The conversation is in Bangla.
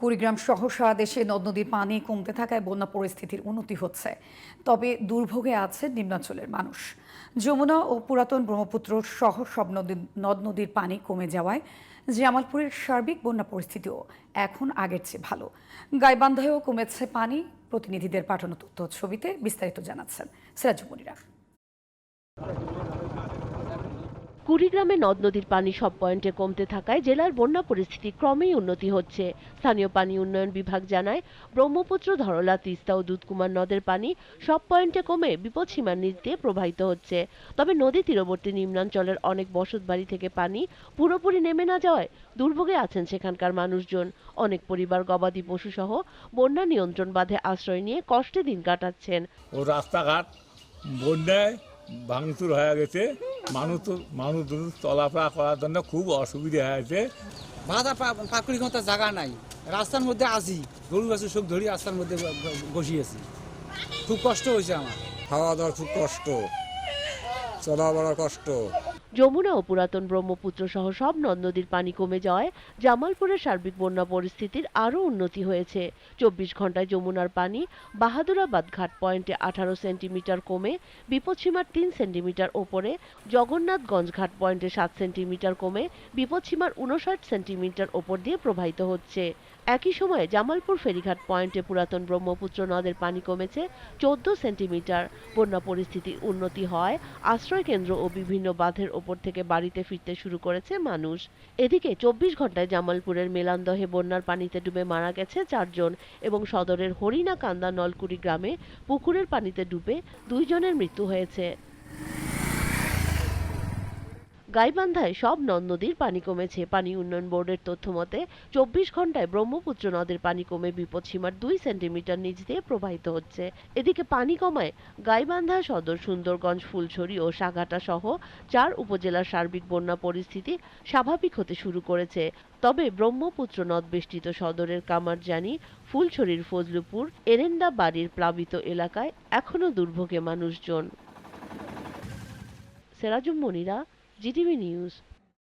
কুড়িগ্রাম সহ সারা দেশে নদ নদীর পানি কমতে থাকায় বন্যা পরিস্থিতির উন্নতি হচ্ছে। তবে দুর্ভোগে আছে নিম্নাঞ্চলের মানুষ। যমুনা ও পুরাতন ব্রহ্মপুত্র সহ সব নদী নদ নদীর পানি কমে যাওয়ায় জামালপুরের সার্বিক বন্যা পরিস্থিতিও এখন আগের চেয়ে ভালো। গাইবান্ধায়ও কমেছে পানি। প্রতিনিধিদের পাঠানো তথ্য ছবিতে বিস্তারিত জানাচ্ছেন সিরাজুমনিরা কুড়িগ্রামে নদ নদীর পানি সব পয়েন্টে কমতে থাকায় জেলার বন্যা পরিস্থিতি ক্রমেই উন্নতি হচ্ছে। স্থানীয় পানি উন্নয়ন বিভাগ জানায়, ব্রহ্মপুত্র, ধরলা, তিস্তা ও দুধকুমার নদের পানি সব পয়েন্টে কমে বিপদসীমার নিচ দিয়ে প্রবাহিত হচ্ছে। তবে নদী তীরবর্তী নিম্নাঞ্চলের অনেক বসত বাড়ি থেকে পানি পুরোপুরি নেমে না যাওয়ায় দুর্ভোগে আছেন সেখানকার মানুষজন। অনেক পরিবার, গবাদি পশু সহ বন্যা নিয়ন্ত্রণ বাঁধে আশ্রয় নিয়ে কষ্টে দিন কাটাচ্ছেন। ও রাস্তাঘাট বন্যায় ভাঙচুর হয়ে গেছে। মানুষ তো মানুষ চলাফেরা করার জন্য খুব অসুবিধা হয়েছে। বাধা পাকুড়ি ক্ষমতা জায়গা নাই। রাস্তার মধ্যে আসি গরু আছে সব ধরি রাস্তার মধ্যে বসিয়েছি খুব কষ্ট হয়েছে আমার। খাওয়া দাওয়ার খুব কষ্ট। চলা বড় কষ্ট। যমুনা ও পুরাতন ব্রহ্মপুত্র সহ সব নদ নদীর পানি কমে যাওয়ায় জামালপুরের সার্বিক বন্যা পরিস্থিতির আরও উন্নতি হয়েছে। চব্বিশ ঘন্টায় যমুনার পানি বাহাদুরাবাদ ঘাট পয়েন্টে আঠারো সেন্টিমিটার কমে, বিপদসীমার তিন সেন্টিমিটার ওপরে, জগন্নাথগঞ্জ ঘাট পয়েন্টে সাত সেন্টিমিটার কমে, বিপদসীমার উনষাট সেন্টিমিটার ওপর দিয়ে প্রবাহিত হচ্ছে। একই সময়ে জামালপুর ফেরিঘাট পয়েন্টে পুরাতন ব্রহ্মপুত্র নদের পানি কমেছে চোদ্দ সেন্টিমিটার। বন্যা পরিস্থিতির উন্নতি হয় আশ্রয় কেন্দ্র ও বিভিন্ন বাঁধের ওপর থেকে বাড়িতে ফিরতে শুরু করেছে মানুষ। এদিকে চব্বিশ ঘন্টায় জামালপুরের মেলান্দহে বন্যার পানিতে ডুবে মারা গেছে চারজন এবং সদরের হরিণাকান্দা নলকুড়ি গ্রামে পুকুরের পানিতে ডুবে দুইজনের মৃত্যু হয়েছে। গাইবান্ধায় সব নদ নদীর পানি কমেছে। পানি উন্নয়ন বোর্ডের তথ্য মতে, চব্বিশ ঘন্টায় ব্রহ্মপুত্র নদের পানি কমে বিপদসীমার দুই সেন্টিমিটার নিচ দিয়ে প্রবাহিত হচ্ছে। এদিকে পানি কমায় গাইবান্ধা সদর, সুন্দরগঞ্জ, ফুলছড়ি ও সাঘাটা সহ চার উপজেলার সার্বিক বন্যা পরিস্থিতি স্বাভাবিক হতে শুরু করেছে। তবে ব্রহ্মপুত্র নদ বেষ্টিত সদরের কামারজানি, ফুলছড়ির ফজলুপুর এরেন্ডা বাড়ির প্লাবিত এলাকায় এখনও দুর্ভোগে মানুষজন। সেরাজুম মনিরা GTV News.